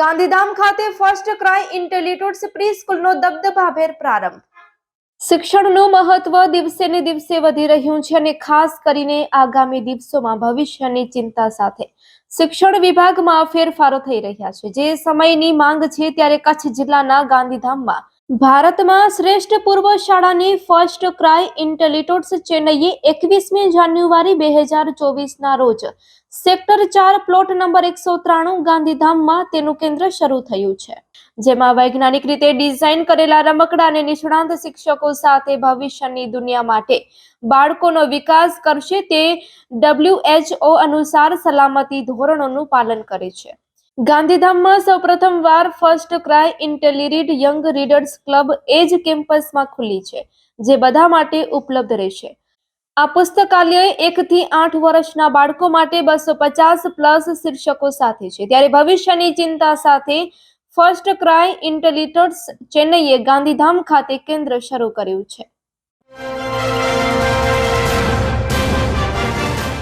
ગાંધીધામ ખાતે first cry ઇન્ટેલિટુડ્સ pre સ્કૂલનો દબદબાભેર પ્રારંભ. શિક્ષણનું મહત્વ દિવસે ને દિવસે વધી રહ્યું છે અને ખાસ કરીને આગામી દિવસોમાં ભવિષ્યની ચિંતા સાથે. શિક્ષણ વિભાગમાં ફેરફારો થઈ રહ્યા છે. જે સમયની માંગ છે ત્યારે કચ્છ જિલ્લાના ગાંધીધામમાં ભારતમાં શ્રેષ્ઠ પૂર્વ શાળાની ફર્સ્ટ ક્રાય ઇન્ટેલિટોટ્સ ચેન્નઈએ એકવીસમી જાન્યુઆરી બે હજાર ચોવીસના રોજ સેક્ટર ચાર પ્લોટ નંબર એકસો ત્રાણું ગાંધીધામમાં તેનું કેન્દ્ર શરૂ થયું છે, જેમાં વૈજ્ઞાનિક રીતે ડિઝાઇન કરેલા રમકડા અને નિષ્ણાંત શિક્ષકો સાથે ભવિષ્યની દુનિયા માટે બાળકોનો વિકાસ કરશે તે ડબ્લ્યુએચઓ અનુસાર સલામતી ધોરણોનું પાલન કરે છે. ગાંધીધામમાં સૌપ્રથમ વાર ફર્સ્ટ ક્રાય ઇન્ટેલિરીડ યંગ રીડર્સ ક્લબ એજ કેમ્પસમાં ખુલ્લી છે, જે બધા માટે ઉપલબ્ધ રહેશે. આ પુસ્તકાલય એકથી આઠ વર્ષના બાળકો માટે બસો પચાસ પ્લસ શીર્ષકો સાથે છે. ત્યારે ભવિષ્યની ચિંતા સાથે ફર્સ્ટ ક્રાય ઇન્ટેલિટર્સ ચેન્નઈએ ગાંધીધામ ખાતે કેન્દ્ર શરૂ કર્યું છે.